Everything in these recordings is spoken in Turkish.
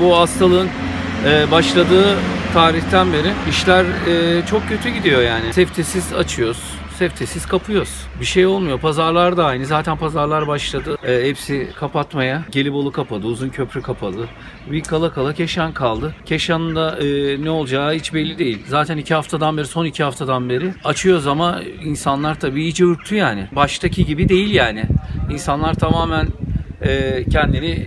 Bu hastalığın e, başladığı tarihten beri işler e, çok kötü gidiyor yani. Seftesiz açıyoruz, seftesiz kapıyoruz. Bir şey olmuyor. Pazarlar da aynı. Zaten pazarlar başladı. E, hepsi kapatmaya. Gelibolu kapadı, Uzun Köprü kapalı. Bir kala kala Keşan kaldı. Keşan'ın da ne olacağı hiç belli değil. Zaten iki haftadan beri, son iki haftadan beri açıyoruz ama insanlar tabii iyice ürktü yani. Baştaki gibi değil yani. İnsanlar tamamen kendini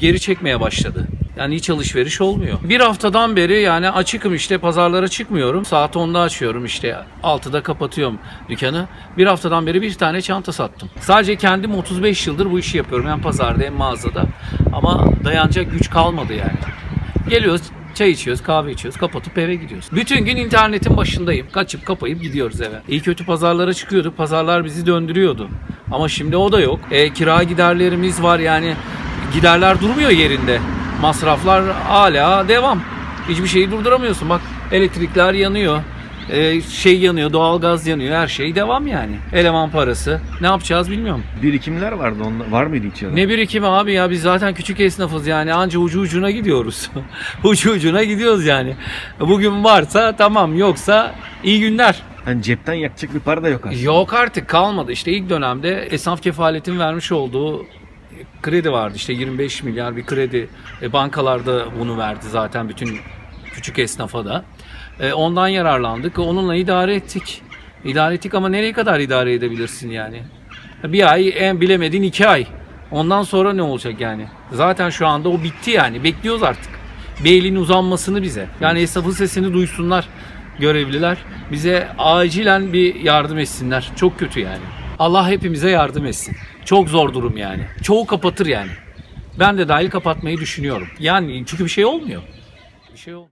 geri çekmeye başladı. Yani hiç alışveriş olmuyor. Bir haftadan beri yani açıkım işte pazarlara çıkmıyorum. Saat 10'da açıyorum işte 6'da kapatıyorum dükkanı. Bir haftadan beri bir tane çanta sattım. Sadece kendim 35 yıldır bu işi yapıyorum. Hem pazarda hem mağazada. Ama dayanacak güç kalmadı yani. Geliyoruz çay içiyoruz, kahve içiyoruz, kapatıp eve gidiyoruz. Bütün gün internetin başındayım. Kaçıp kapayıp gidiyoruz eve. İyi kötü pazarlara çıkıyorduk. Pazarlar bizi döndürüyordu. Ama şimdi o da yok. E, kira giderlerimiz var yani giderler durmuyor yerinde. Masraflar hala devam. Hiçbir şeyi durduramıyorsun. Bak elektrikler yanıyor. E, şey yanıyor, doğalgaz yanıyor. Her şey devam yani. Eleman parası. Ne yapacağız bilmiyorum. Birikimler vardı. Onda, var mıydı hiç ya da? Ne birikimi abi ya biz zaten küçük esnafız yani anca ucu ucuna gidiyoruz. ucu ucuna gidiyoruz yani. Bugün varsa tamam yoksa iyi günler. Hani cepten yakacak bir para da yok aslında. Yok artık kalmadı. İşte ilk dönemde esnaf kefaletin vermiş olduğu kredi vardı. İşte 25 milyar bir kredi. E, bankalarda bunu verdi zaten bütün küçük esnafa da. E, ondan yararlandık. Onunla idare ettik. İdare ettik ama nereye kadar idare edebilirsin yani? Bir ay en bilemedin iki ay. Ondan sonra ne olacak yani? Zaten şu anda o bitti yani. Bekliyoruz artık. Bir elin uzanmasını bize. Yani esnafın sesini duysunlar görevliler. Bize acilen bir yardım etsinler. Çok kötü yani. Allah hepimize yardım etsin. Çok zor durum yani. Çoğu kapatır yani. Ben de dahil kapatmayı düşünüyorum. Yani çünkü bir şey olmuyor. Bir şey olmuyor.